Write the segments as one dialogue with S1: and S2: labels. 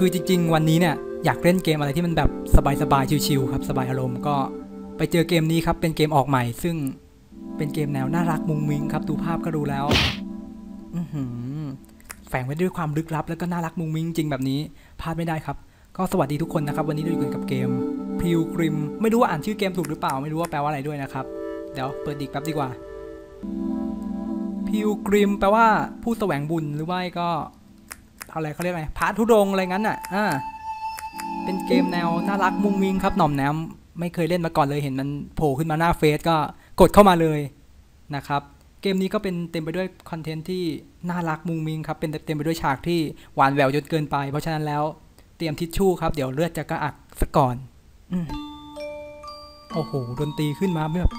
S1: คือจริง ๆ วันนี้เนี่ยอยากเล่นเกมอะไรที่มันแบบสบายๆชิวๆครับสบายอารมณ์ก็ไปเจอเกมนี้ครับเป็นเกมออกใหม่ ซึ่งเป็นเกมแนวน่ารักมุงมิงครับดูภาพก็ดูแล้วอืแฝงไว้ด้วยความลึกลับ แล้วก็น่ารักมุงมิงจริงแบบนี้พลาดไม่ได้ครับ ก็สวัสดีทุกคนนะครับ วันนี้เราอยู่กันกับเกมพิวกริมไม่รู้ว่าอ่านชื่อเกมถูกหรือเปล่าไม่รู้ว่าแปลว่าอะไรด้วยนะครับ เดี๋ยวเปิดดิกแป๊บดีกว่าพิวกริมแปลว่าผู้แสวงบุญหรือว่าก็ อะไรเขาเรียกไรพระธุดงอะไรงั้นอะอ่าเป็นเกมแนวน่ารักมุ้งมิ้งครับหน่อมแนมไม่เคยเล่นมาก่อนเลยเห็นมันโผล่ขึ้นมาหน้าเฟซก็กดเข้ามาเลยนะครับ เกมนี้ก็เป็นเต็มไปด้วยคอนเทนต์ที่น่ารักมุงมิงครับเป็นเต็มไปด้วยฉากที่หวานแหววจนเกินไป เพราะฉะนั้นแล้วเตรียมทิชชู่ครับ เดี๋ยวเลือดจะกระอักสักก่อนอโอ้โหดนตรีขึ้นมาแบบ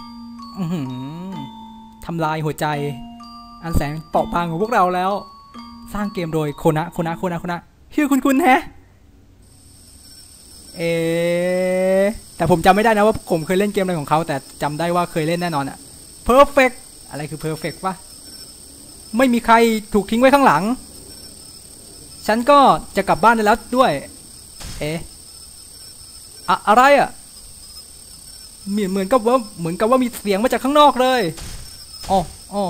S1: ทำลายหัวใจ อันแสงเปราะบางของพวกเราแล้ว สร้างเกมโดยโคนะโคนะโคนะโคนะชื่อคุณคุณแฮะเอแต่ผมจำไม่ได้นะว่าผมเคยเล่นเกมอะไรของเขาแต่จำได้ว่าเคยเล่นแน่นอนอะ perfect อะไรคือ perfect วะไม่มีใครถูกทิ้งไว้ข้างหลัง ฉันก็จะกลับบ้านได้แล้วด้วย เอ๊ะอะอะไรอะเหมือนเหมือนกับว่าเหมือนกับว่ามีเสียงมาจากข้างนอกเลยอ๋ออ๋อ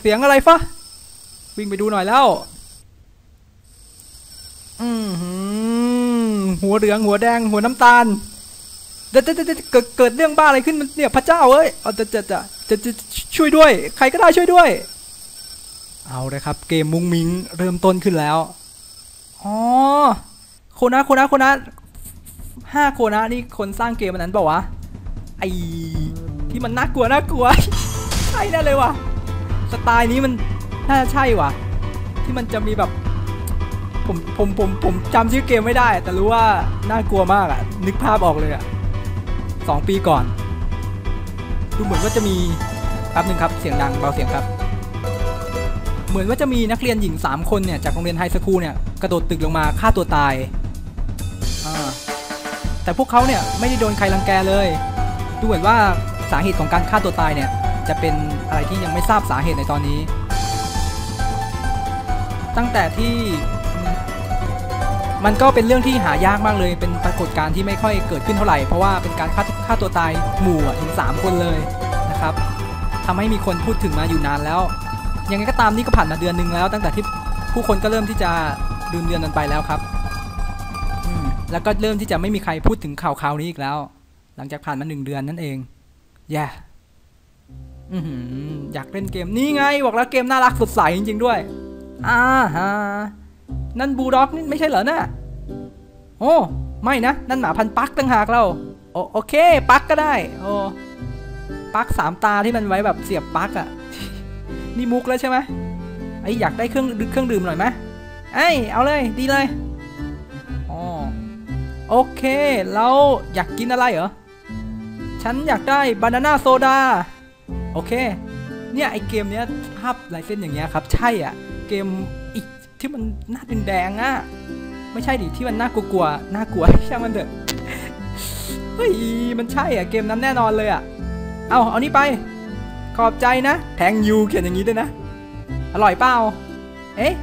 S1: เสียงอะไรฟะ วิ่งไปดูหน่อยแล้ว อืมหัวเหลืองหัวแดงหัวน้ำตาลเดี๋ยวเดี๋ยวเดี๋ยวเกิดเกิดเรื่องบ้าอะไรขึ้นมันเนี่ยพระเจ้าเอ้ยเอาจะจะจะจะจะช่วยด้วย ใครก็ได้ช่วยด้วย เอาเลยครับ เกมมุงมิงเริ่มต้นขึ้นแล้วอ๋อโคนะโคนะโคนะห้าโคนะนี่คนสร้างเกมอันนั้นเปล่าวะไอที่มันน่ากลัวน่ากลัวใช่แน่เลยวะสไตล์นี้มัน น่าจะใช่ว่ะ ที่มันจะมีแบบ ผมผมผมผมจำชื่อเกมไม่ได้ แต่รู้ว่าน่ากลัวมากอะนึกภาพออกเลยอะสองปีก่อนดูเหมือนว่าจะมีแป๊บนึงครับเสียงดังเบาเสียงครับ เหมือนว่าจะมีนักเรียนหญิง 3 คนเนี่ยจากโรงเรียนไฮสคูลเนี่ยกระโดดตึกลงมาฆ่าตัวตายแต่พวกเขาเนี่ยไม่ได้โดนใครรังแกเลยดูเหมือนว่าสาเหตุของการฆ่าตัวตายเนี่ยจะเป็นอะไรที่ยังไม่ทราบสาเหตุในตอนนี้ ตั้งแต่ที่มันก็เป็นเรื่องที่หายากมากเลย เป็นปรากฏการณ์ที่ไม่ค่อยเกิดขึ้นเท่าไหร่ เพราะว่าเป็นการฆ่าฆ่าตัวตายหมู่ถึง 3 คนเลยนะครับทำให้มีคนพูดถึงมาอยู่นานแล้ว ยังไงก็ตามนี่ก็ผ่านมาเดือนหนึ่งแล้ว ตั้งแต่ที่ผู้คนก็เริ่มที่จะลืมเดือนนั้นไปแล้วครับแล้วก็เริ่มที่จะไม่มีใครพูดถึงข่าวคราวนี้อีกแล้ว หลังจากผ่านมาหนึ่งเดือนนั่นเอง แย่อือหืออยากเล่นเกม นี่ไง บอกแล้วเกมน่ารักสดใสจริงๆด้วย อ่าฮะนั่นบูลด็อกนี่ไม่ใช่เหรอนะ่ะโอ้ไม่นะ นั่นหมาพันปักตั้งหากเราโอโอเค ปักก็ได้ โอ้ปักสามตาที่มันไว้แบบเสียบปักอะนี่มุกแล้วใช่ไหมไออยากได้เครื่องเครื่องดื่มหน่อยไหมไอเอาเลยดีเลยอ๋อโอเคแล้วอยากกินอะไรเหรอ ฉันอยากได้บานาน่าโซดา โอเค เนี่ยไอเกมเนี้ยภาพลายเส้นอย่างเงี้ยครับ ใช่อะ เกมอีกที่มันหน้าแดงอะไม่ใช่ดิที่มันน่ากลัวๆน่ากลัวช่างมันเถอะเฮ้ยมันใช่อะเกมนั้นแน่นอนเลยอะเอาเอานี่ไป ขอบใจนะ แทงยูเขียนอย่างนี้ด้วยนะ อร่อยเปล่าเอ๊ะ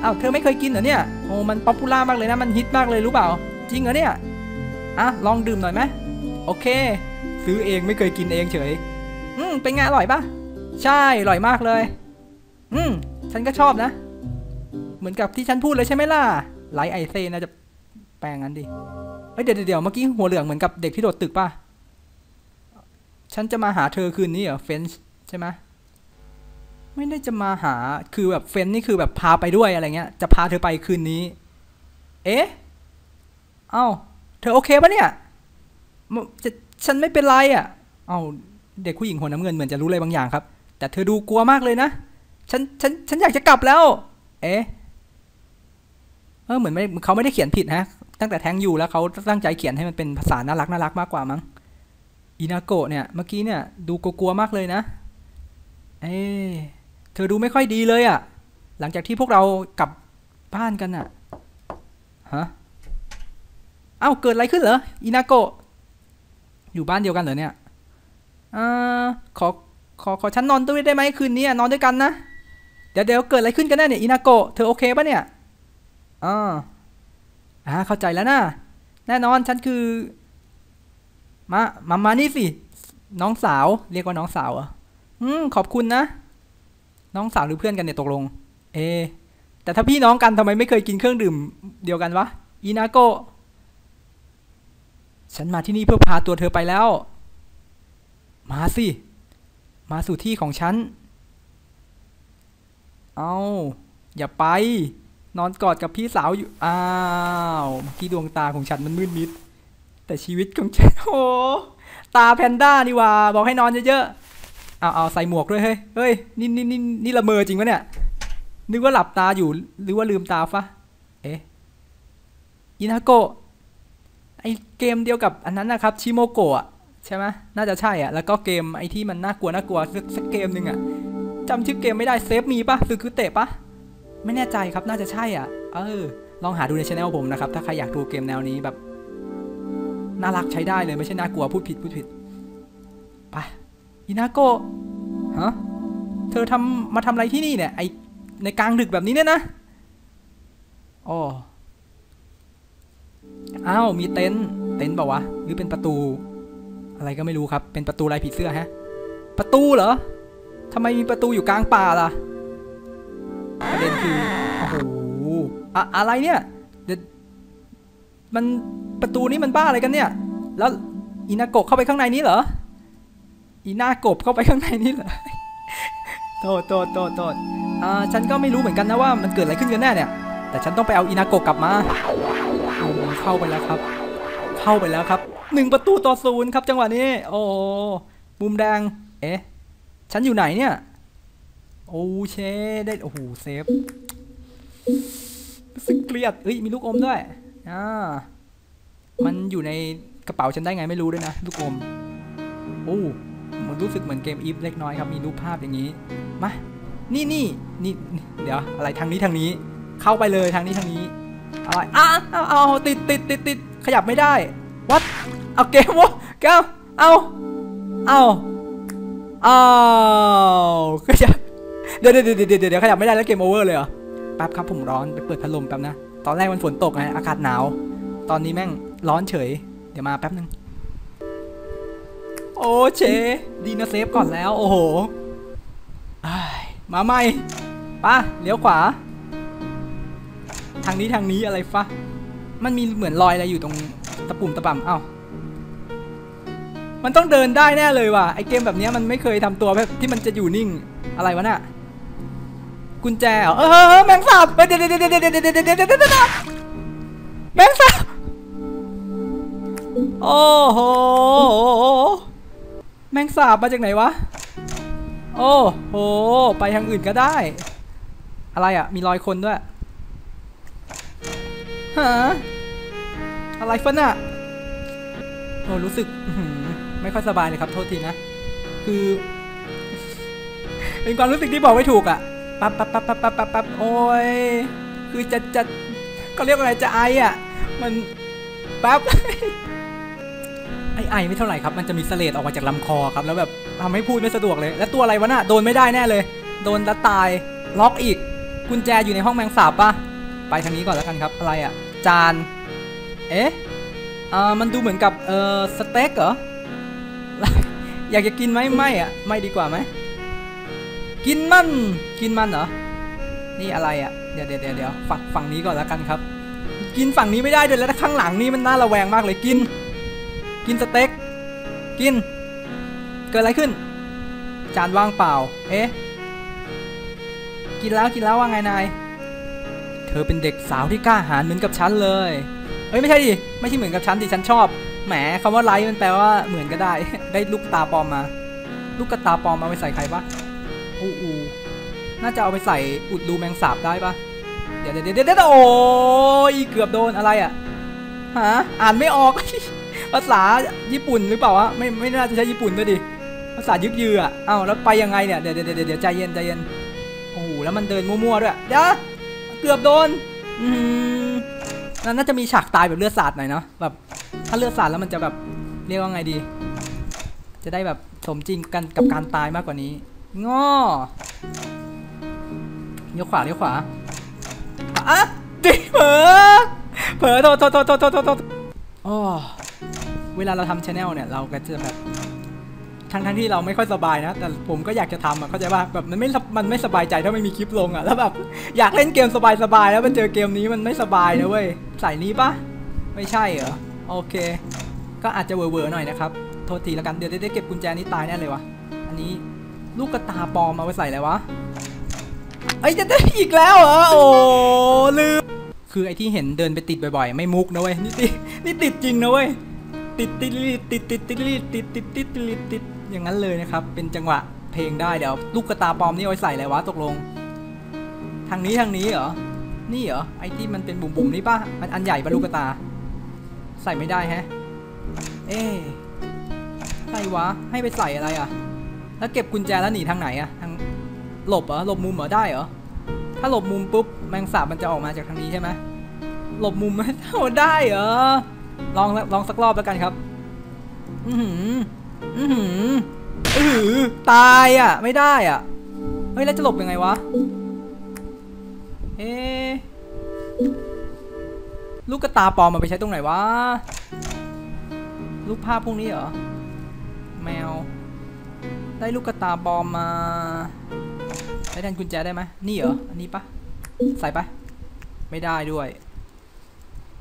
S1: เอาเธอไม่เคยกินเหรอเนี่ยโอ้มันป๊อปปูล่ามากเลยนะมันฮิตมากเลยรู้เปล่า จริงเหรอเนี่ยอะลองดื่มหน่อยไหมโอเค ซื้อเองไม่เคยกินเองเฉย อืมเป็นไงอร่อยปะใช่อร่อยมากเลย อืม ฉันก็ชอบนะ เหมือนกับที่ฉันพูดเลยใช่ไหมล่ะ ไลท์ไอเซน่าจะแปลงงั้นดิเฮ้ยเดี๋ยวเดี๋ยวเมื่อกี้หัวเหลืองเหมือนกับเด็กที่โดดตึกป่ะ ฉันจะมาหาเธอคืนนี้เหรอเฟนช์ใช่ไหมไม่ได้จะมาหา คือแบบเฟนนี่คือแบบพาไปด้วยอะไรเงี้ย จะพาเธอไปคืนนี้ เอ๊ะ เอ้า เธอโอเคปะเนี่ยจะฉันไม่เป็นไรอะ เอ้า เด็กผู้หญิงหัวน้ำเงินเหมือนจะรู้อะไรบางอย่างครับ แต่เธอดูกลัวมากเลยนะ ฉันฉันฉันอยากจะกลับแล้ว เอ๊ะเออเหมือนไม่เขาไม่ได้เขียนผิดฮะ ตั้งแต่แทงอยู่แล้วเขาตั้งใจเขียนให้มันเป็นภาษาน่ารักน่ารักมากกว่ามั้งอินาโกะเนี่ยเมื่อกี้เนี่ย ดูกลัวๆมากเลยนะ เอ๊ะเธอดูไม่ค่อยดีเลยอะ่ะ หลังจากที่พวกเรากลับบ้านกันอะ่ะฮะเอ้าเกิดอะไรขึ้นเหรออินาโกะอยู่บ้านเดียวกันเหรอเนี่ยอ่าขอขอขอฉันนอนด้วยได้ไหมคืนนี้นอนด้วยกันนะ เดี๋ยวเดี๋ยวเกิดอะไรขึ้นกันแน่เนี่ยอินาโกะเธอโอเคปะเนี่ยอ่าอ่าเข้าใจแล้วนะแน่นอนฉันคือ มามามานี่สิ น้องสาว เรียกว่าน้องสาวอะอืมขอบคุณนะ น้องสาวหรือเพื่อนกันเนี่ยตกลง เอ แต่ถ้าพี่น้องกันทำไมไม่เคยกินเครื่องดื่ม เดียวกันวะอีนาโกฉันมาที่นี่เพื่อพาตัวเธอไปแล้ว มาสิ มาสู่ที่ของฉัน เอาอย่าไป นอนกอดกับพี่สาวอยู่ อ้าวเมื่อกี้ดวงตาของฉันมันมืดมิด แต่ชีวิตของฉันโอ้ตาแพนด้านี่ว่า บอกให้นอนเยอะๆ เอาเอาใส่หมวกด้วยเฮ้ย เฮ้ย นี่นี่นี่นี่ละเมอจริงปะเนี่ย นึกว่าหลับตาอยู่ หรือว่าลืมตาฟะ เอ๊ะอินาโกะ ไอเกมเดียวกับอันนั้นนะครับ ชิโมโกะใช่ไหมน่าจะใช่อะ แล้วก็เกมไอที่มันน่ากลัวน่ากลัวสักเกมหนึ่งอะ จำชื่อเกมไม่ได้เซฟมีปะคือคือเตะปะไม่แน่ใจครับน่าจะใช่อะ เออ ลองหาดูในช anel ผมนะครับ ถ้าใครอยากดูเกมแนวนี้แบบ น่ารักใช้ได้เลยไม่ใช่น่ากลัวพูดผิดพูดผิดไปอินาโกะฮะเธอทำมาทำอะไรที่นี่เนี่ยไอในกลางดึกแบบนี้เนี่ยนะอ๋ออ้าวมีเต็นท์เต็นท์เปล่าวะหรือเป็นประตู อะไรก็ไม่รู้ครับ เป็นประตูลายผีเสื้อฮะ ประตูเหรอ ทำไมมีประตูอยู่กลางป่าล่ะ ประเด็นคือ โอ้โหอะอะไรเนี่ยเดี๋ยวมันประตูนี้มันบ้าอะไรกันเนี่ย แล้วอีนาโกะเข้าไปข้างในนี้เหรอ อีนากบเข้าไปข้างในนี้เหรอ โทษโทษโทษโทษอ่า ฉันก็ไม่รู้เหมือนกันนะว่ามันเกิดอะไรขึ้นกันแน่เนี่ย แต่ฉันต้องไปเอาอีนาโกะกลับมา เข้าไปแล้วครับ เข้าไปแล้วครับหนึ่งประตูต่อศูนย์ครับจังหวะนี้ โอ้มุมแดง เอ๊ะ ฉันอยู่ไหนเนี่ย โอ้เชได้ โอ้โห เซฟรู้สึกเกลียดเอ้ย มีลูกอมด้วย อ่า มันอยู่ในกระเป๋าฉันได้ไงไม่รู้ด้วยนะ ลูกอม โอ้มันรู้สึกเหมือนเกมอีฟเล็กน้อยครับ มีรูปภาพอย่างนี้ มา นี่นี่นี่ เดี๋ยว อะไรทางนี้ทางนี้ เข้าไปเลยทางนี้ทางนี้ อะไรอะเอาเอาติดติดติดติดขยับไม่ได้ วัดเอาเกมวะเกมเอา เอาเอาขยับเดี๋ยวเดี๋ยวเดี๋ยวเดี๋ยวขยับไม่ได้แล้วเกมโอเวอร์เลยเหรอแป๊บครับผมร้อนไปเปิดพัดลมแป๊บนะ ตอนแรกมันฝนตกไงอากาศหนาว ตอนนี้แม่งร้อนเฉย เดี๋ยวมาแป๊บนึง โอ้เชดีนะเซฟก่อนแล้ว โอ้โหอ้ายมาใหม่ปะเลี้ยวขวา ทางนี้ทางนี้อะไรฟะ มันมีเหมือนรอยอะไรอยู่ตรงตะปุ่มตะป่ำเอ้า มันต้องเดินได้แน่เลยว่ะไอเกมแบบนี้มันไม่เคยทำตัวแบบที่มันจะอยู่นิ่งอะไรวะน่ะกุญแจเออแมงสาบเดี๋ยวเดี๋ยวเดี๋ยวเดี๋ยวเดี๋ยวเดี๋ยวเดี๋ยวแมงสาบโอ้โหแมงสาบมาจากไหนวะโอ้โหไปทางอื่นก็ได้ อะไรอะมีรอยคนด้วยฮะอะไรฟันอะโอ้รู้สึก ไม่ค่อยสบายเลยครับโทษทีนะ คือ เป็นความรู้สึกที่บอกไม่ถูกอะปั๊บปั๊บปั๊บปั๊บปั๊บปั๊บปั๊บโอ้ยคือจะจะก็เรียกว่าอะไรจะไออะ มันปั๊บไอไอไม่เท่าไหร่ครับ มันจะมีเสลดออกมาจากลำคอครับ แล้วแบบทำให้พูดไม่สะดวกเลย แล้วตัวอะไรวะน่ะโดนไม่ได้แน่เลย โดนแล้วตาย ล็อกอีก กุญแจอยู่ในห้องแมงสาบปะไปทางนี้ก่อนแล้วกันครับ อะไรอะ จาน เอ๊ะ อ่า มันดูเหมือนกับ เอ่อ สเต็กเหรอ อยากจะกินไหมไม่อะไม่ดีกว่าไหมกินมันกินมันเหรอนี่อะไรอะเดี๋ยวเดี๋ยวเดี๋ยวฝั่งฝั่งนี้ก่อนแล้วกันครับ กินฝั่งนี้ไม่ได้ด้วยแล้วข้างหลังนี่มันน่าระแวงมากเลยกิน กินสเต็กกิน เกิดอะไรขึ้น จานว่างเปล่า เอ๊ะกินแล้วกินแล้วว่าไงนายเธอเป็นเด็กสาวที่กล้าหาญเหมือนกับฉันเลยเอ้ยไม่ใช่ดิไม่ใช่เหมือนกับฉันที่ฉันชอบ แหมคำว่าไลท์มันแปลว่าเหมือนก็ได้ ได้ลูกตาปลอมมา ลูกกระตาปลอมมาไปใส่ใครปะอูอูน่าจะเอาไปใส่อุดรูแมงสาบได้ปะเดี๋ยวเดี๋ยวเดี๋ยวเดี๋ยวโอ้ยเกือบโดนอะไรอะฮะอ่านไม่ออก ภาษาญี่ปุ่นหรือเปล่าวะไม่ไม่น่าจะใช้ญี่ปุ่นด้วยดิภาษายึกยืออะเอ้าแล้วไปยังไงเนี่ยเดี๋ยวเดี๋ยวเดี๋ยวเดี๋ยวใจเย็นใจเย็นโอ้โหแล้วมันเดินมั่วๆด้วยเดี๋ยวเกือบโดน อืม น่าจะมีฉากตายแบบเลือดสาดหน่อยเนาะแบบถ้าเลือดสาดแล้วมันจะแบบเรียกว่าไงดี จะได้แบบสมจริงกันกับการตายมากกว่านี้ง้อเลี้ยวขวาเลี้ยวขวาอะดิเหรอเผลอโทษโทษโทษโทษโทษโทษโอ้เวลาเราทำชาแนลเนี่ย เราก็จะแบบ ทั้งทั้งที่เราไม่ค่อยสบายนะ แต่ผมก็อยากจะทำอะเข้าใจป่ะแบบมันไม่สบมันไม่สบายใจถ้าไม่มีคลิปลงอะแล้วแบบอยากเล่นเกมสบายๆแล้วมาเจอเกมนี้มันไม่สบายนะเว้ยใส่นี้ปะไม่ใช่เหรอโอเค ก็อาจจะเวอร์ๆหน่อยนะครับโทษทีแล้วกันเดี๋ยวได้เก็บกุญแจนี้ตายแน่เลยวะอันนี้ลูกกระตาปลอมมาไว้ใส่อะไรวะเอ้จะได้อีกแล้วเหรอโอ้ลืมคือไอ้ที่เห็นเดินไปติดบ่อยๆ ไม่มุกนะเว้ยนี่ติดนี่ติดจริงนะเว้ยติดติดติดติดติดติดติดติดติดติดติด อย่างนั้นเลยนะครับ เป็นจังหวะเพลงได้เดี๋ยวลูกกระตาปลอมนี่เอาไว้ใส่อะไรวะตกลง ทางนี้ทางนี้เหรอ นี่เหรอไอ้ที่มันเป็นบุ๋มๆนี่ป่ะ มันอันใหญ่ปะลูกกระตา ใส่ไม่ได้แฮะ เอ๊ใส่วะ ให้ไปใส่อะไรอะ แล้วเก็บกุญแจแล้วหนีทางไหนอะ ทางหลบเหรอหลบมุมเหรอได้เหรอ ถ้าหลบมุมปุ๊บแมงสาบมันจะออกมาจากทางนี้ใช่ไหมหลบมุมไหมโอ้ได้เหรอ ลองลองสักรอบแล้วกันครับ อือหือ อือหืออือหือตายอะ ไม่ได้อะ เฮ้ย แล้วจะหลบยังไงวะ เอ๊ลูกกระตาปลอมมันไปใช้ตรงไหนวะลูกภาพพวกนี้เหรอ แมว ได้ลูกกระตาปลอมมา ได้ดันกุญแจได้ไหมนี่เหรอ อันนี้ปะ ใส่ปะไม่ได้ด้วย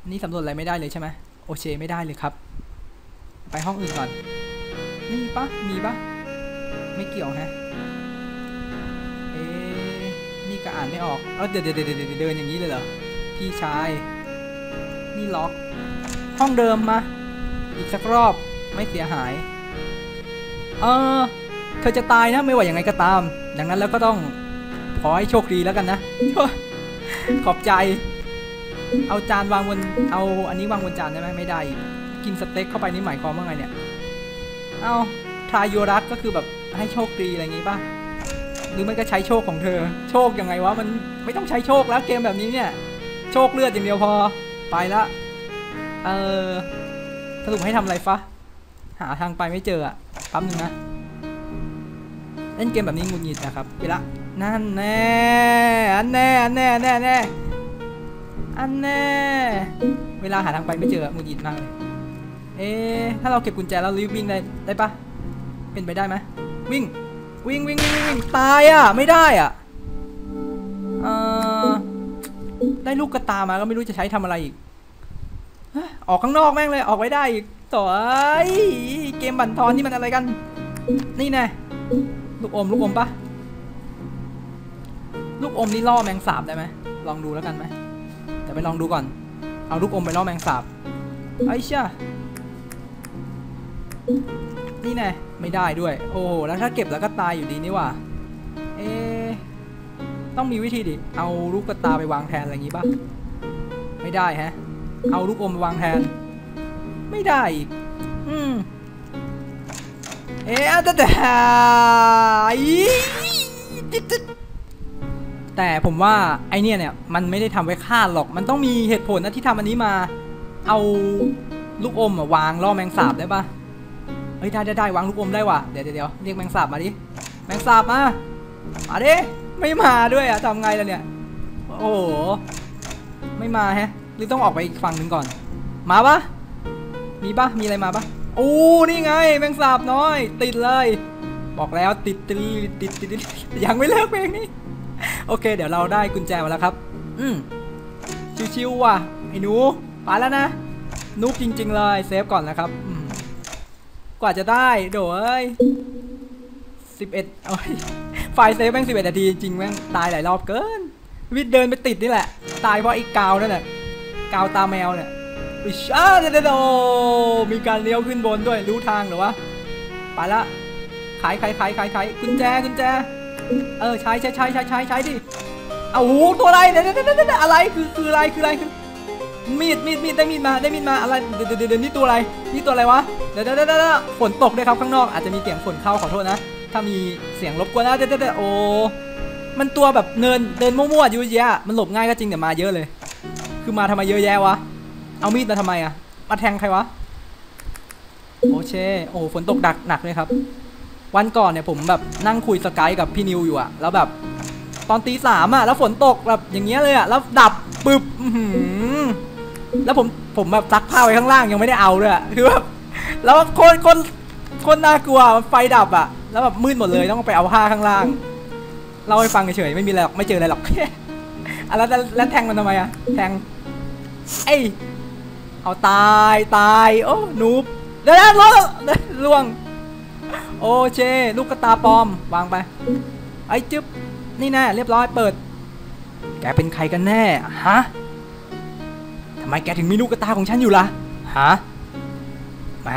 S1: นี่สำรวจอะไรไม่ได้เลยใช่ไหมโอเคไม่ได้เลยครับ ไปห้องอื่นก่อน นี่ปะมีปะไม่เกี่ยวฮะเอ๊นี่ก็อ่านไม่ออกเออเดี๋ยวเดี๋ยวเดี๋ยวเดินเดินอย่างนี้เลยเหรอพี่ชาย นี่ล็อก ห้องเดิมมาอีกสักรอบไม่เสียหาย เออเธอจะตายนะไม่ว่าอย่างไงก็ตาม ดังนั้นแล้วก็ต้องขอให้โชคดีแล้วกันนะ ขอบใจ เอาจานวางบน เอาอันนี้วางบนจานได้ไหมไม่ได้กกินสเต็กเข้าไปนี่หมายความว่าไงเนี่ย เอาทายโยรัสก็คือแบบให้โชคดีอะไรอย่างงี้ป่ะหรือมันก็ใช้โชคของเธอ โชคยังไงวะมันไม่ต้องใช้โชคแล้วเกมแบบนี้เนี่ย โชคเลือดอย่างเดียวพอไปละเออสรุปให้ทำอะไรฟะหาทางไปไม่เจออะแป๊บนึงนะเล่นเกมแบบนี้งุดหงิดนะครับไปละนั่นแน่อันแน่อันแน่แน่แน่อันแน่เวลาหาทางไปไม่เจอหงุดหงิดมากเลย เอ๊ถ้าเราเก็บกุญแจแล้วรีบวิ่งได้ได้ปะเป็นไปได้ไหมวิ่ง วิ่งวิ่งวิ่งวิ่งตายอะ ไม่ได้อะเออได้ลูกกระตามาก็ไม่รู้จะใช้ทำอะไรอีกออกข้างนอกแม่งเลยออกไว้ได้อีกต่อไอ้เกมบั่นทอนนี่มันอะไรกัน นี่แน่ลูกอมลูกอมปะลูกอมนี่ล่อแมงสาบได้ไหมลองดูแล้วกันไหมแต่ไปลองดูก่อน เอาลูกอมไปล่อแมงสาบไอ้เช่า นี่แน่ไม่ได้ด้วย โอ้โหแล้วถ้าเก็บแล้วก็ตายอยู่ดีนี่ว่าเอะต้องมีวิธีดิ เอาลูกกระตาไปวางแทนอะไรอย่างงี้ป่ะ ไม่ได้ฮะ เอาลูกอมไปวางแทน ไม่ได้อีก อืม เอ๊ะแต่แต่แต่ผมว่าไอเนี่ยเนี่ยมันไม่ได้ทำไว้ฆ่าหรอก มันต้องมีเหตุผลนะที่ทำอันนี้มา เอาลูกอมวางล่อแมงสาบได้ปะเฮ้ยได้ได้ได้วางลูกอมได้ว่ะเดี๋ยวเดี๋ยวเรียกแมงสาบมาดิแมงสาบมามาดิไม่มาด้วยอะทำไงล่ะเนี่ยโอ้โหไม่มาแฮะหรือต้องออกไปอีกฝั่งหนึ่งก่อน มาปะมีปะมีอะไรมาปะโอ้นี่ไง แมงสาบน้อย ติดเลย บอกแล้วติดติดติดติดติดยังไม่เลิกเพลงนี้โอเค เดี๋ยวเราได้กุญแจมาแล้วครับ อืมชิวๆว่ะไอ้หนูไปแล้วนะนุ๊กจริง ๆ เลยเซฟก่อนนะครับอื กว่าจะได้โดยสิบเอ็ดโอ้ยไฟเซฟแม่งสิบเอ็ดนาทีจริงแม่งตายหลายรอบเกิน วิทย์เดินไปติดนี่แหละ ตายเพราะไอ้กาวนั่นแหละกาวตาแมวเนี่ยอิชาเดดโดมีการเลี้ยวขึ้นบนด้วยรู้ทางหรอวะไปละขายขายขายขายขายกุญแจกุญแจ เออใช้ใช้ใช้ใช้ใช้ใช้ดิเอาหูตัวอะไรเดี๋ยเดี๋ยวเดี๋ยวเดี๋ยวอะไรคือคืออะไรคืออะไรคือ มีดมีดมีดได้มีดมาได้มีดมาอะไรเดี๋ยวเดี๋ยวนี่ตัวอะไรนี่ตัวอะไรวะเดี๋ยวเดี๋ยวเดี๋ยวเดี๋ยวฝนตกด้วยครับข้างนอกอาจจะมีเสียงฝนเข้าขอโทษนะ ถ้ามีเสียงรบกวนนะเดี๋ยวเดี๋ยวเดี๋ยวโอ้มันตัวแบบเนินเดินมั่วๆอยู่แยอะมันหลบง่ายก็จริงแต่มาเยอะเลย คือมาทำไมเยอะแยะวะเอามีดมาทำไมอะมาแทงใครวะโอเชโอ้ฝนตกดักหนักเลยครับ วันก่อนเนี่ยผมแบบนั่งคุยสกายกับพี่นิวอยู่อะแล้วแบบตอนตีสามอะแล้วฝนตกแบบอย่างเงี้ยเลยอะแล้วดับปึ๊บ แล้วผมผมแบบซักผ้าไว้ข้างล่างยังไม่ได้เอาด้วยคือแบบแล้วคตรโคตรโคตรน่ากลัวไฟดับอะ แล้วแบบมืดหมดเลยต้องไปเอาผ้าข้างล่างเล่าให้ฟังเฉยๆไม่มีอะไรหรอกไม่เจออะไรหรอกอะแล้วแล้วแทงมันทำไมอะแทงเอ้ยเอาตายตายโอ้นูบเดี๋ยวๆล่วงล่วง โอเชลูกกระตาปลอมวางไป ไอ้จึ๊บนี่แน่เรียบร้อยเปิด แกเป็นใครกันแน่ ฮะ ทำไมแกถึงมีลูกกระตาของฉันอยู่ล่ะฮะแหม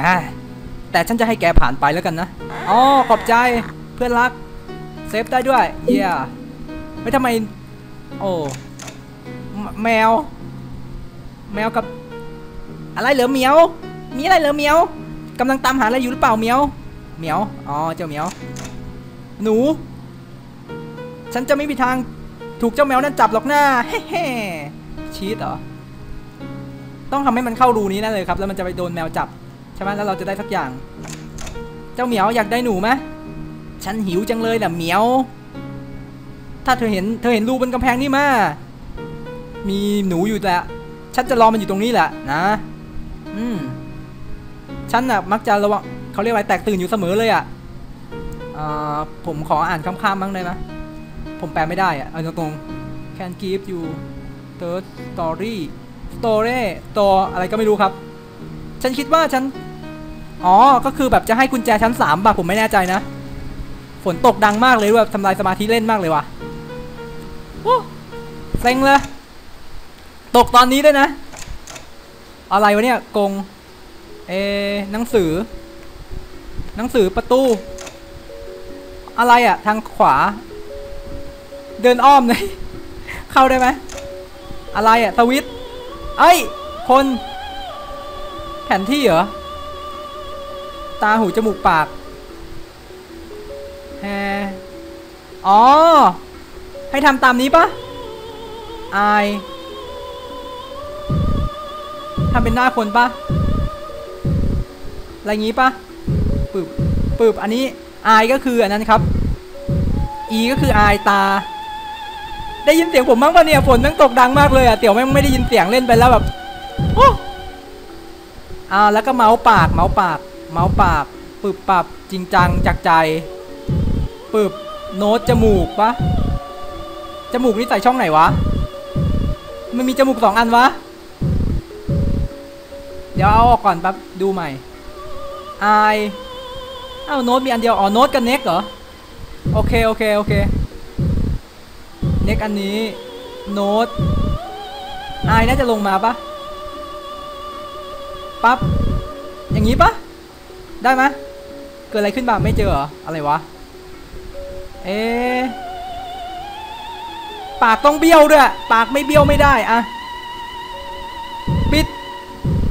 S1: แต่ฉันจะให้แกผ่านไปแล้วกันนะอ๋อขอบใจเพื่อนรัก เซฟได้ด้วย เยี่ยไม่ทำไม โอ้มแมว แมวกับ อะไรเหรอเหมียว มีอะไรเหรอเหมียวกำลังตามหาอะไรอยู่หรือเปล่าเหมียวเหมียวอ๋อเจ้าเหมียว หนู ฉันจะไม่มีทางถูกเจ้าแมวนั่นจับหรอกหน้าเฮ้ชีตเหรอ ต้องทำให้มันเข้ารูนี้แน่เลยครับ แล้วมันจะไปโดนแมวจับใช่ไหมแล้วเราจะได้สักอย่าง เจ้าเหมียวอยากได้หนูไหมฉันหิวจังเลยแหละเหมียว ถ้าเธอเห็นเธอเห็นรูบนกำแพงนี่มามีหนูอยู่แหละฉันจะรอมันอยู่ตรงนี้แหละนะ อืมฉันน่ะมักจะระวังเขาเรียกว่าแตกตื่นอยู่เสมอเลยอะอ่าผมขออ่านข้ามๆบ้างได้ไหมผมแปลไม่ได้อะเอาตรงๆ can give you third story story store อะไรก็ไม่รู้ครับ ฉันคิดว่าฉัน อ๋อ ก็คือแบบจะให้กุญแจชั้นสามป่ะผมไม่แน่ใจนะ ฝนตกดังมากเลยแบบทำลายสมาธิเล่นมากเลยว่ะโอ้เซ็งเลย ตกตอนนี้ด้วยนะ อะไรวะเนี่ยกง เอ หนังสือ หนังสือประตู อะไรอะทางขวา เดินอ้อมเลย เข้าได้ไหม อะไรอะสวิต เอ้ย คน แผนที่เหรอ ตาหูจมูกปากแฮอ๋อ ให้ทำตามนี้ปะอายทำเป็นหน้าคนปะอะไรงี้ปะปึบปึบอันนี้ I ก็คืออันนั้นครับ E ก็คือ I ตา ได้ยินเสียงผมบ้างปะเนี่ยฝนแม่งตกดังมากเลยอะเตี๋ยวแม่งไม่ได้ยินเสียงเล่นไปแล้วแบบโอ้อ่าแล้วก็เมาส์ปากเมาส์ปาก เมาส์ปากปึบปับจริงจังจากใจปึบโน้ตจมูกปะจมูกนี่ใส่ช่องไหนวะมันมีจมูกสองอันวะ เดี๋ยวเอาออกก่อนแป๊บดูใหม่ไอเอ้าโน้ตมีอันเดียวอ๋อโน้ตกับเน็กเหรอโอเคโอเคโอเค เน็กอันนี้โน้ตไอน่าจะลงมาปะปั๊บอย่างนี้ปะได้ไหมเกิดอะไรขึ้นบ้างไม่เจอเหรออะไรวะเอ๊ปากต้องเบี้ยวด้วย ปากไม่เบี้ยวไม่ได้อะปิด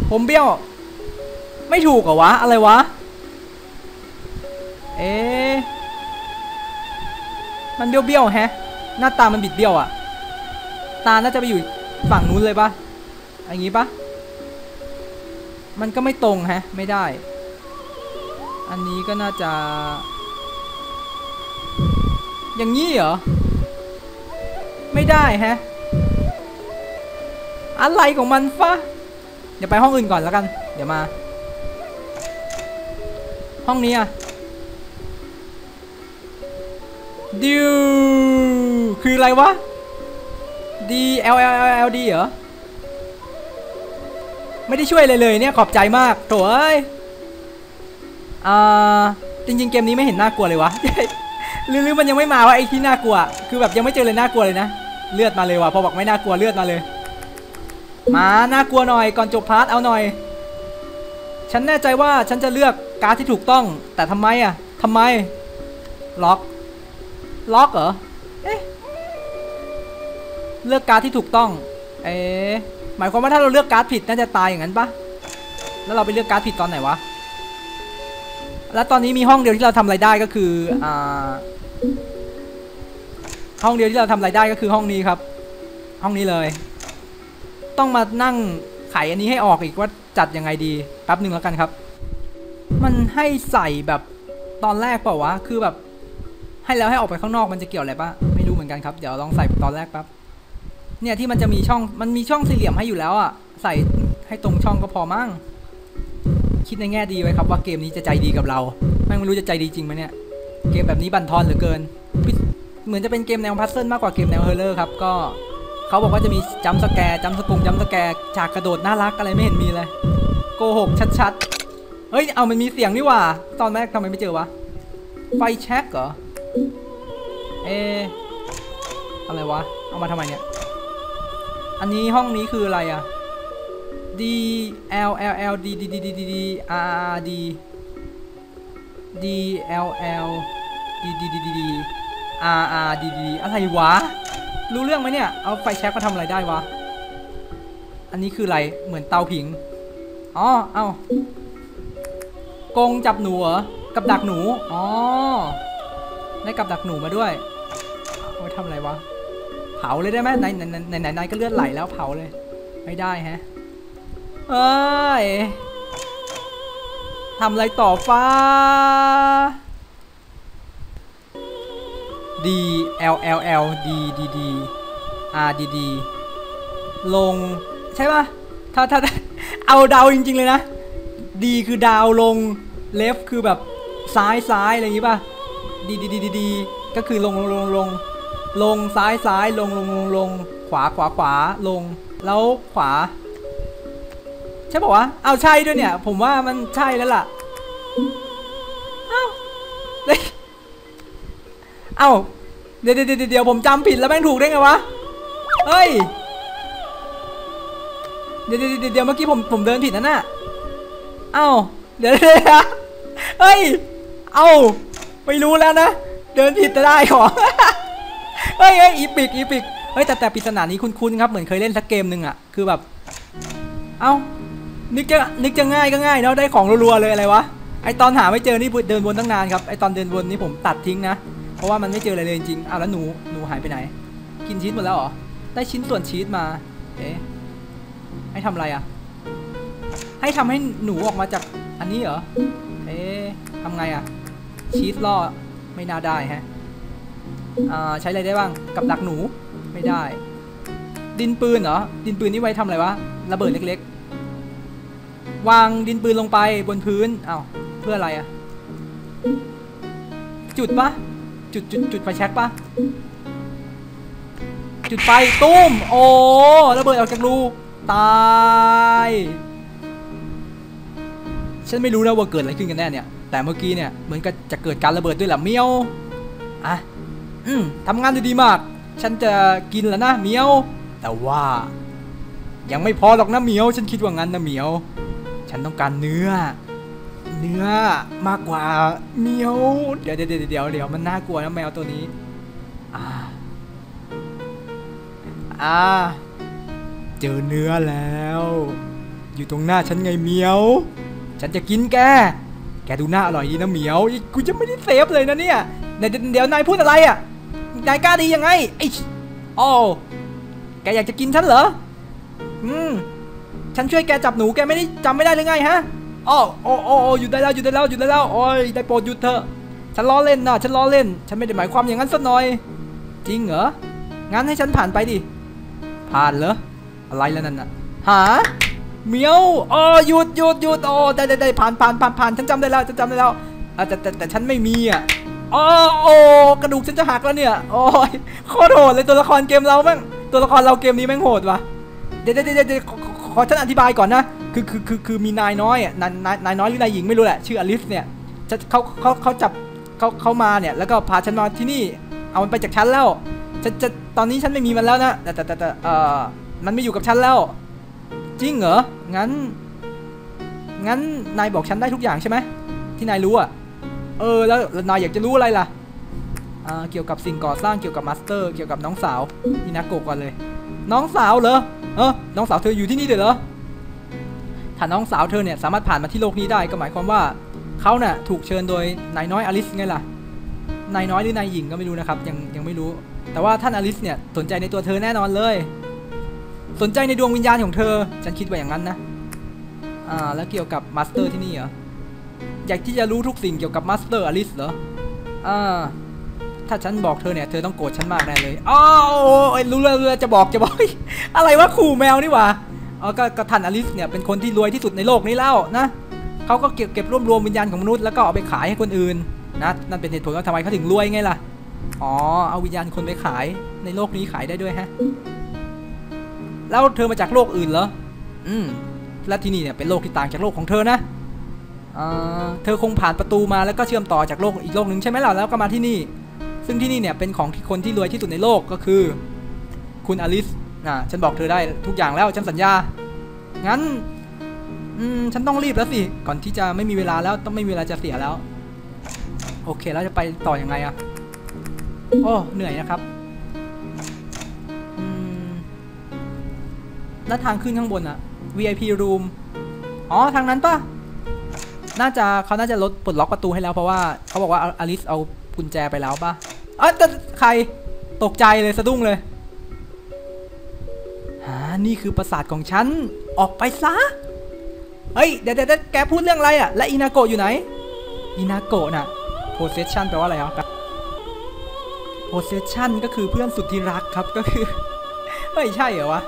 S1: ผมเบี้ยว ไม่ถูกเหรอวะ อะไรวะ เอ๊มันเบี้ยวเบี้ยวแฮะ หน้าตามันบิดเบี้ยวอะตาน่าจะไปอยู่ฝั่งนู้นเลยปะอย่างงี้ปะมันก็ไม่ตรงฮะ ไม่ได้ อันนี้ก็น่าจะ อย่างนี้เหรอ ไม่ได้ฮะ อะไรของมันฟะเดี๋ยวไปห้องอื่นก่อนแล้วกัน เดี๋ยวมา ห้องนี้อะดิว คืออะไรวะ D L L L L D เหรอ ไม่ได้ช่วยเลยเลยเนี่ยขอบใจมากโถ่เอ้ยอ่าจริงๆเกมนี้ไม่เห็นน่ากลัวเลยวะหรือหรือมันยังไม่มาวะไอ้ที่น่ากลัว คือแบบยังไม่เจอเลยน่ากลัวเลยนะเลือดมาเลยวะพอบอกไม่น่ากลัวเลือดมาเลย มาน่ากลัวหน่อยก่อนจบพาร์ทเอาหน่อย ฉันแน่ใจว่าฉันจะเลือกการ์ดที่ถูกต้อง แต่ทำไมอะทำไม ล็อก ล็อกเหรอ เลือกการ์ดที่ถูกต้อง เอ๊หมายความว่าถ้าเราเลือกการ์ดผิดน่าจะตายอย่างนั้นปะแล้วเราไปเลือกการ์ดผิดตอนไหนวะ แล้วตอนนี้มีห้องเดียวที่เราทำอะไรได้ก็คือ อ่า ห้องเดียวที่เราทำอะไรได้ก็คือห้องนี้ครับ ห้องนี้เลย ต้องมานั่งไขอันนี้ให้ออกอีกว่าจัดยังไงดี แป๊บหนึ่งแล้วกันครับ มันให้ใส่แบบตอนแรกเปล่าวะ คือแบบ ให้แล้วให้ออกไปข้างนอกมันจะเกี่ยวอะไรปะไม่รู้เหมือนกันครับ เดี๋ยวลองใส่ตอนแรกแป๊บ เนี่ยที่มันจะมีช่องมันมีช่องสี่เหลี่ยมให้อยู่แล้วอะใส่ให้ตรงช่องก็พอมั้งคิดในแง่ดีไว้ครับว่าเกมนี้จะใจดีกับเราไม่รู้จะใจดีจริงไหมเนี่ย เกมแบบนี้บั่นทอนเหลือเกิน เหมือนจะเป็นเกมแนวพัซเซิลมากกว่าเกมแนวเฮอร์เรอร์ครับก็เขาบอกว่าจะมีจัมสแกร์จัมสกุงจัมสแกร์ฉากกระโดดน่ารักอะไรไม่เห็นมีเลยโกหกชัดๆ เฮ้ย เอามันมีเสียงนี่ว่า ตอนแรกทำไมไม่เจอวะ ไฟแช็กเหรอ เอะอะไรวะ เอามาทำไมเนี่ย อันนี้ห้องนี้คืออะไรอะ D L L L D D D D D D R R D D L L D D D D D R R D D อะไรวะ รู้เรื่องไหมเนี่ย เอาไฟแช็กมาทำอะไรได้วะ อันนี้คืออะไร เหมือนเตาผิง อ๋อ เอากงจับหนูเหรอ กับดักหนู อ๋อ ได้กับดักหนูมาด้วยเอาไว้ทำอะไรวะาเลยได้ไหมไหนไหนไหนไหนไหนก็เลือดไหลแล้วเผาเลย ไม่ได้แฮะเอ้ยทำอะไรต่อฟ้า D L L L D D D R D D ลง ใช่ปะถ้าถ้าเอาดาวจริง ๆ เลยนะ D คือดาวลง left คือแบบซ้ายซ้ายอะไรอย่างงี้ป่ะ D D D D D ก็คือลงลงลงลง ลงซ้ายซ้ายลงลงลงลงขวาขวาขวาลง แล้วขวา ใช่ป่าวะเอาใช่ด้วยเนี่ย ผมว่ามันใช่แล้วล่ะเอ้าเฮ้ยเอ้าเดี๋ยวเดี๋ยวเดี๋ยวเดี๋ยวผมจำผิดแล้วแม่งถูกได้ไงวะเฮ้ยเดี๋ยวเดี๋ยวเดี๋ยวเมื่อกี้ผมผมเดินผิดนั่นน่ะเอ้าเดี๋ยวเดี๋ยวเดี๋ยวเฮ้ย เอ้าไม่รู้แล้วนะ เดินผิดจะได้ขอ เฮ้ยเฮ้ยอีปิกอีปิกเฮ้ยแต่แต่ปริศนานี้คุ้นๆครับเหมือนเคยเล่นสักเกมหนึ่งอะคือแบบ เอ้านึกจะนึกจะง่ายก็ง่ายเนาะได้ของรัวๆเลยอะไรวะไอตอนหาไม่เจอนี่เดินวนตั้งนานครับไอตอนเดินวนนี่ผมตัดทิ้งนะเพราะว่ามันไม่เจออะไรเลยจริงๆอ้าวแล้วหนูหนูหายไปไหน กินชีสหมดแล้วเหรอได้ชิ้นส่วนชีสมาเอ๊ะให้ทำอะไรอะให้ทำให้หนูออกมาจากอันนี้เหรอเอ๊ะทำไงอะชีสล่อไม่น่าได้ฮะ ใช้อะไรได้บ้าง กับดักหนูไม่ได้ ดินปืนเหรอ ดินปืนนี่ไว้ทำอะไรวะ ระเบิดเล็กๆ วางดินปืนลงไปบนพื้นเอ้าเพื่ออะไรอะจุดปะจุดจุดจุดไฟแช็กปะจุดไฟตุ้ม โอ้ระเบิดออกจากรูตายฉันไม่รู้นะว่าเกิดอะไรขึ้นกันแน่เนี่ย แต่เมื่อกี้เนี่ยเหมือนกับจะเกิดการระเบิดด้วยแหละเมียว อะ อืมทำงานได้ดีมาก ฉันจะกินแล้วนะเมียว แต่ว่า ยังไม่พอหรอกนะเหมียว ฉันคิดว่างั้นนะเหมียว ฉันต้องการเนื้อ เนื้อมากกว่าเหมียว เดี๋ยวเดี๋ยวเดี๋ยวเดี๋ยวมันน่ากลัวนะแมวตัวนี้ อ่า อ่า เจอเนื้อแล้ว อยู่ตรงหน้าฉันไงเหมียว ฉันจะกินแกแกดูหน้าอร่อยดีนะเหมียวอีกูจะไม่ได้เซฟเลยนะเนี่ย เดี๋ยวเดี๋ยวนายพูดอะไรอะ นายกล้าดียังไงไอ้โอ้แกอยากจะกินฉันเหรอ อืม ฉันช่วยแกจับหนูแกไม่ได้จำไม่ได้หรือไงฮะอ้อโอ้โอ้โอ้หยุดได้แล้วหยุดได้แล้วหยุดได้แล้วโอ้ยได้โปรดหยุดเถอะ ฉันล้อเล่นนะฉันล้อเล่น ฉันไม่ได้หมายความอย่างนั้นสักหน่อย จริงเหรอ งั้นให้ฉันผ่านไปดิ ผ่านเหรอ อะไรแล้วนั่นน่ะ หาเหมียวอ๋อหยุดหยุดหยุดโอ้ได้ได้ได้ผ่านผ่านผ่านผ่านฉันจำได้แล้วฉันจำได้แล้วแต่แต่แต่ฉันไม่มีอะ อ๋อโอ้กระดูกฉันจะหักแล้วเนี่ย โอ้ยโคตรโหดเลยตัวละครเกมเราแม่งตัวละครเราเกมนี้แม่งโหดว่ะเดี๋ยวเดี๋ยวเดี๋ยวขอขอฉันอธิบายก่อนนะ คือคือคือคือมีนายน้อยนายนายนายน้อยหรือนายหญิงไม่รู้แหละชื่ออลิสเนี่ยจะเขาเขาเขาจับเขาเขามาเนี่ยแล้วก็พาฉันมาที่นี่ เอามันไปจากฉันแล้วจะจะตอนนี้ฉันไม่มีมันแล้วนะแต่แต่แต่แต่เออมันไม่อยู่กับฉันแล้ว จริงเหรองั้น งั้นนายบอกฉันได้ทุกอย่างใช่ไหมที่นายรู้อะ เออแล้วนายอยากจะรู้อะไรล่ะเกี่ยวกับสิ่งก่อสร้างเกี่ยวกับมาสเตอร์ เกี่ยวกับน้องสาวนี่นะโกก่อนเลย น้องสาวเหรอเออน้องสาวเธออยู่ที่นี่เดี๋ยวเหรอถ้าน้องสาวเธอเนี่ยสามารถผ่านมาที่โลกนี้ได้ก็หมายความว่าเขาเน่ะถูกเชิญโดยนายน้อยอลิสไงล่ะนายน้อยหรือนายหญิงก็ไม่รู้นะครับยังยังไม่รู้ แต่ว่าท่านอลิสเนี่ยสนใจในตัวเธอแน่นอนเลย สนใจในดวงวิญญาณของเธอ ฉันคิดว่าอย่างนั้นนะอ่าแล้วเกี่ยวกับมาสเตอร์ที่นี่เหรอ อยากที่จะรู้ทุกสิ่งเกี่ยวกับมาสเตอร์อลิสเหรอ อ่า ถ้าฉันบอกเธอเนี่ย เธอต้องโกรธฉันมากแน่เลยอ๋อโอ้ยรู้แล้วจะบอกจะบอก อะไรวะขู่แมวนี่หว่าอก็ก็ท่านอลิสเนี่ยเป็นคนที่รวยที่สุดในโลกนี้แล้วนะเขาก็เก็บเก็บรวบรวมวิญญาณของมนุษย์แล้วก็เอาไปขายให้คนอื่นนะนั่นเป็นเหตุผลว่าทำไมเขาถึงรวยไงล่ะ อ๋อ เอาวิญญาณคนไปขายในโลกนี้ขายได้ด้วยฮะ แล้วเธอมาจากโลกอื่นเหรอ อืม และที่นี่เนี่ยเป็นโลกที่ต่างจากโลกของเธอนะ เธอคงผ่านประตูมาแล้วก็เชื่อมต่อจากโลกอีกโลกหนึ่งใช่ไหมล่ะแล้วก็มาที่นี่ ซึ่งที่นี่เนี่ยเป็นของที่คนที่รวยที่สุดในโลกก็คือ คุณอลิสนะฉันบอกเธอได้ทุกอย่างแล้วฉันสัญญา งั้นฉันต้องรีบแล้วสิ ก่อนที่จะไม่มีเวลาแล้วต้องไม่มีเวลาจะเสียแล้ว โอเคแล้วจะไปต่ออยังไงอะโอ้เหนื่อยนะครับแล้วทางขึ้นข้างบนอะ VIP room อ๋อ ทางนั้นปะ น่าจะเขาน่าจะลดปลดล็อกประตูให้แล้วเพราะว่าเขาบอกว่าอลิสเอากุญแจไปแล้วปะเอ้ยแต่ใครตกใจเลยสะดุ้งเลยอ่านี่คือปราสาทของฉัน ออกไปซะ เฮ้ย เดี๋ยวเดี๋ยวแกพูดเรื่องอะไรอะ และอินาโกะอยู่ไหน อินาโกะน่ะ possession แปลว่าอะไรครับ possession ก็คือเพื่อนสุดที่รักครับ ก็คือเฮ้ยใช่เหรอวะ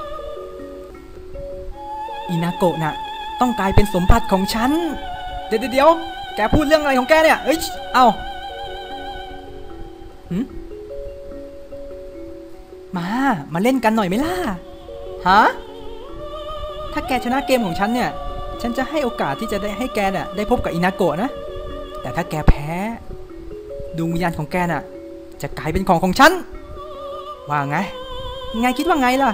S1: อินาโกะน่ะ ต้องกลายเป็นสมบัติของฉัน เดี๋ยวเดี๋ยวแกพูดเรื่องอะไรของแกเนี่ย เอ้ย เอาหืมมา มาเล่นกันหน่อยไหมล่ะ ฮะ ถ้าแกชนะเกมของฉันเนี่ย ฉันจะให้โอกาสที่จะได้ให้แกเนี่ยได้พบกับอินาโกะนะ แต่ถ้าแกแพ้ ดวงวิญญาณของแกน่ะ จะกลายเป็นของของฉัน ว่าไง ไงคิดว่าไงล่ะ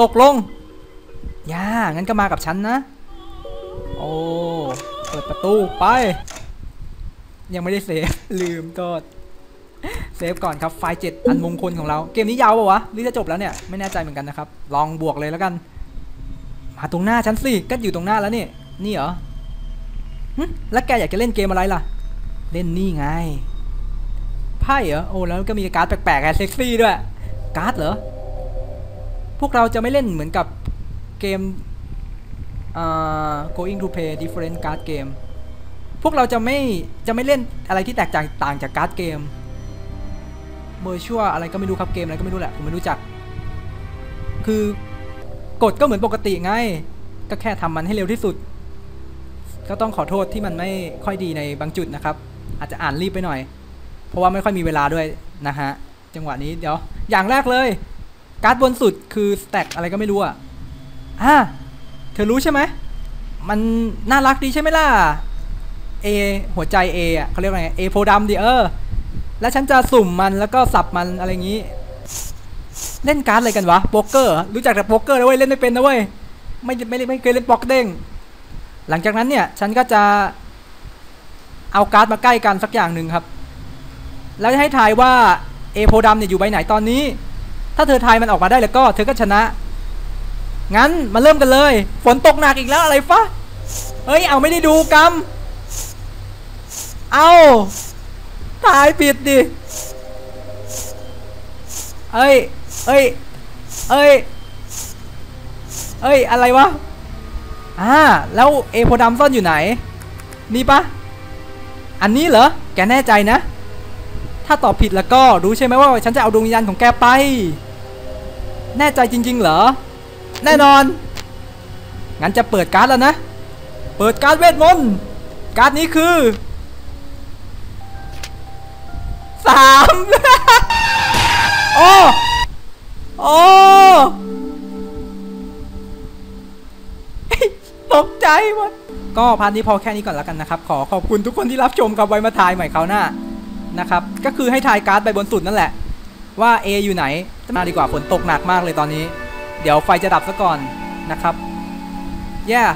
S1: ตกลง ย่า งั้นก็มากับฉันนะ โอ้ ปิดประตูไป ยังไม่ได้เซฟลืมโทษเซฟก่อนครับไฟล์เจ็ดอันมงคลของเรา เกมนี้ยาวปะวะหรือจะจบแล้วเนี่ยไม่แน่ใจเหมือนกันนะครับ ลองบวกเลยแล้วกัน มาตรงหน้าฉันสิก็อยู่ตรงหน้าแล้วนี่ นี่เหรอแล้วแกอยากจะเล่นเกมอะไรล่ะ เล่นนี่ไงไพ่เหรอโอ้แล้วก็มีการ์ดแปลกๆไงเซ็กซี่ด้วยการ์ดเหรอพวกเราจะไม่เล่นเหมือนกับเกม going to play different card game พวกเราจะไม่จะไม่เล่นอะไรที่แตกต่างต่างจากการ์ดเกมเ i อร์ชัวอะไรก็ไม่รู้ครับเกมอะไรก็ไม่รู้แหละผมไม่รู้จัก คือกฎก็เหมือนปกติไง ก็แค่ทำมันให้เร็วที่สุด ก็ต้องขอโทษที่มันไม่ค่อยดีในบางจุดนะครับ อาจจะอ่านรีบไปหน่อย เพราะว่าไม่ค่อยมีเวลาด้วยนะฮะ จังหวะนี้เดี๋ยว อย่างแรกเลย การ์ดบนสุดคือสแต็กอะไรก็ไม่รู้อะอ่า เธอรู้ใช่ไหม มันน่ารักดีใช่ไหมล่ะ A หัวใจ A อะเขาเรียกว่าไง A โพดำดิเออ แล้วฉันจะสุ่มมันแล้วก็สับมันอะไรอย่างนี้ เล่นการ์ดอะไรกันวะ โป๊กเกอร์ รู้จักแต่โป๊กเกอร์นะเว้ย เล่นไม่เป็นนะเว้ย ไม่ไม่ไม่เคยเล่นป๊อกเด้ง หลังจากนั้นเนี่ย ฉันก็จะ เอาการ์ดมาใกล้กันสักอย่างหนึ่งครับ แล้วจะให้ทายว่า A โพดำเนี่ยอยู่ใบไหนตอนนี้ ถ้าเธอทายมันออกมาได้แล้วก็เธอก็ชนะ งั้นมาเริ่มกันเลย ฝนตกหนักอีกแล้วอะไรฟะ เฮ้ย เอาไม่ได้ดูกรรม เอาทายผิดดิเอ้ย เอ้ย เอ้ย เอ้ย อะไรวะ อ่า แล้วเอโพดำซ่อนอยู่ไหน นี่ปะ อันนี้เหรอ แกแน่ใจนะ ถ้าตอบผิดแล้วก็รู้ใช่ไหมว่า ฉันจะเอาดวงวิญญาณของแกไป แน่ใจจริง ๆ เหรอ แน่นอน งั้นจะเปิดการ์ดแล้วนะ เปิดการ์ดเวทมนต์การ์ดนี้คือสามโอ้โอ้ตกใจหมดก็พาร์ทนี้พอแค่นี้ก่อนแล้วกันนะครับ ขอขอบคุณทุกคนที่รับชมกับไว้มาทายใหม่คราวหน้านะครับ ก็คือให้ทายการ์ดใบบนสุดนั่นแหละ ว่า A อยู่ไหนมาดีกว่าฝนตกหนักมากเลยตอนนี้ เดี๋ยวไฟจะดับซะก่อนนะครับแย่ yeah.